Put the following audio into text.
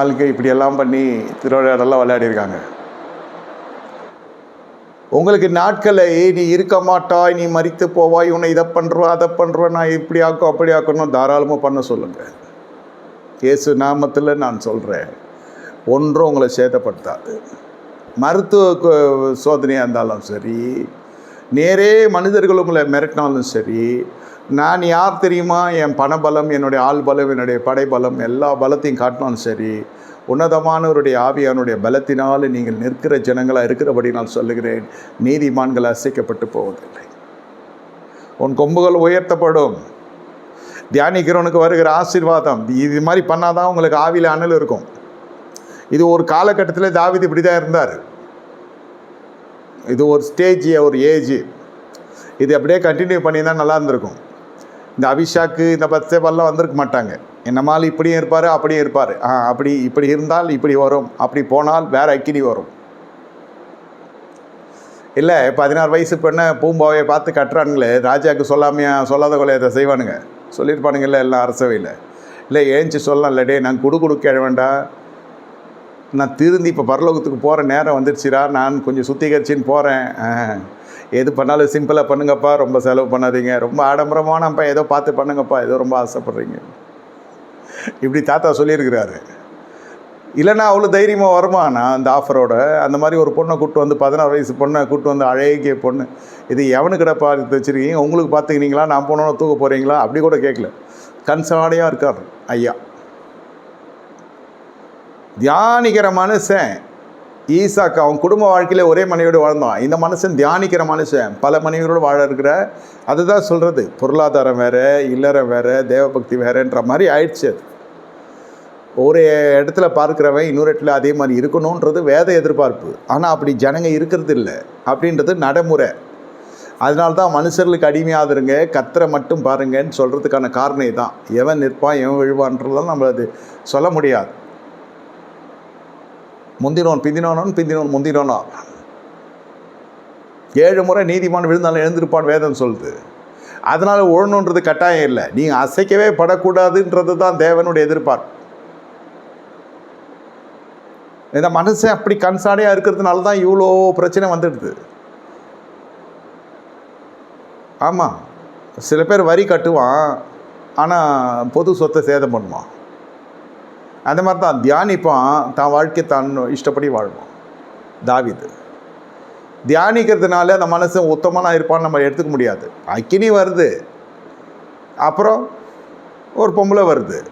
வாழ்க்கை இப்படியெல்லாம் பண்ணி திருவிளையாடெல்லாம் விளையாடிருக்காங்க உங்களுக்கு நாட்களை நீ இருக்க மாட்டாய் நீ மறித்து போவாய் உன்னை இதை பண்ணுறோம் அதை பண்ணுறோம் நான் இப்படி ஆக்கும் அப்படி ஆக்கணும் தாராளமாக பண்ண சொல்லுங்கள் இயேசு நாமத்தில் நான் சொல்கிறேன் ஒன்றும் உங்களை சேதப்படுத்தாது. மருத்துவ கு- சோதனையாக இருந்தாலும் சரி நேரே மனிதர்கள் உங்களை மிரட்டினாலும் சரி நான் யார் தெரியுமா? என் பணபலம் என்னுடைய ஆள் பலம் என்னுடைய படைபலம் எல்லா பலத்தையும் காட்டினாலும் சரி உன்னதமானவருடைய ஆவியானுடைய பலத்தினால் நீங்கள் நிற்கிற ஜனங்களாக இருக்கிறபடி நான் சொல்லுகிறேன். நீதிமான்கள் அசைக்கப்பட்டு போவதில்லை. உன் கொம்புகள் உயர்த்தப்படும். தியானிக்கிறவனுக்கு வருகிற ஆசீர்வாதம். இது மாதிரி பண்ணாதான் உங்களுக்கு ஆவியில் அனல் இருக்கும். இது ஒரு காலகட்டத்தில் தாவித் இப்படி தான் இருந்தார். இது ஒரு ஸ்டேஜ் ஒரு ஏஜ் இது அப்படியே கண்டினியூ பண்ணி தான் நல்லா இருந்திருக்கும். இந்த அபிஷாக்கு இந்த பத்சேபெல்லாம் வந்திருக்க மாட்டாங்க. என்னமால் இப்படியும் இருப்பார் அப்படியும் இருப்பார். ஆ அப்படி இப்படி இருந்தால் இப்படி வரும். அப்படி போனால் வேறு அக்கினி வரும். இல்லை பதினாறு வயசு பெண்ணை பூம்பாவையை பார்த்து கட்டுறானுங்களே. ராஜாவுக்கு சொல்லாமையா சொல்லாத கொலையத்தை செய்வானுங்க? சொல்லியிருப்பானுங்கல்ல எல்லாம் அரசவையில் இல்லை ஏஞ்சி சொல்லலாம் இல்லை டே நான் குடு கொடுக்க வேண்டாம் நான் திருந்தி இப்போ பரலோகத்துக்கு போகிற நேரம் வந்துடுச்சுரா நான் கொஞ்சம் சுத்திகரிச்சின்னு போகிறேன் எது பண்ணாலும் சிம்பிளாக பண்ணுங்கப்பா. ரொம்ப செலவு பண்ணாதீங்க. ரொம்ப ஆடம்பரமானப்பா ஏதோ பார்த்து பண்ணுங்கப்பா. ஏதோ ரொம்ப ஆசைப்பட்றீங்க. இப்படி தாத்தா சொல்லியிருக்கிறாரு. இல்லைன்னா அவ்வளோ தைரியமாக வருமா? நான் அந்த ஆஃபரோட அந்த மாதிரி ஒரு பொண்ணை கூப்பிட்டு வந்து பதினாறு வயசு பொண்ணை கூப்பிட்டு வந்து அழகிய பொண்ணு. இது எவனுக்கிட பார்த்து வச்சுருக்கீங்க? உங்களுக்கு பார்த்துக்கிறீங்களா? நான் போனோன்னு தூக்க போகிறீங்களா அப்படி கூட கேட்கல. கன்சாடையாக இருக்கார் ஐயா. தியானிக்கிற மனுஷன் ஈசாக்கு அவன் குடும்ப வாழ்க்கையில் ஒரே மனைவியோடு வாழ்ந்தான். இந்த மனுஷன் தியானிக்கிற மனுஷன். பல மனைவியோடு வாழ இருக்கிற அதுதான் சொல்கிறது பொருளாதாரம் வேறு இல்லறம் வேறு தேவபக்தி வேறுன்ற மாதிரி ஆயிடுச்சு அது. ஒரு இடத்துல பார்க்குறவன் இன்னொரு இடத்துல அதே மாதிரி இருக்கணுன்றது வேத எதிர்பார்ப்பு. ஆனால் அப்படி ஜனங்க இருக்கிறது இல்லை. அப்படின்றது நடைமுறை. அதனால தான் மனுஷர்களுக்கு அடிமையாதுருங்க கத்தரை மட்டும் பாருங்கன்னு சொல்கிறதுக்கான காரணம் இதுதான் எவன் நிற்பான் எவன் விழுவான்றதெல்லாம் நம்ம அது சொல்ல முடியாது. முந்தினோன் பிந்தினோனோன் பிந்தினோன் முந்தினோனா? ஏழு முறை நீதிமான் விழுந்தாலும் எழுந்திருப்பான் வேதம் சொல்லுது. அதனால் உழணுன்றது கட்டாயம் இல்லை. நீங்கள் அசைக்கவே படக்கூடாதுன்றது தான் தேவனுடைய எதிர்பார்ப்பு. இந்த மனுஷன் அப்படி கன்சாடையாக இருக்கிறதுனால தான் இவ்வளோ பிரச்சனை வந்துடுது. ஆமாம் சில பேர் வரி கட்டுவான் ஆனால் பொது சொத்தை சேதம் பண்ணுவான். அந்த மாதிரி தான் தியானிப்பான் தான் வாழ்க்கை தான் இஷ்டப்படி வாழ்வான். தாவிது. தியானிக்கிறதுனால அந்த மனசு உத்தமனாக இருப்பான்னு நம்ம எடுத்துக்க முடியாது. அக்கினி வருது. அப்புறம் ஒரு பொம்பளை வருது.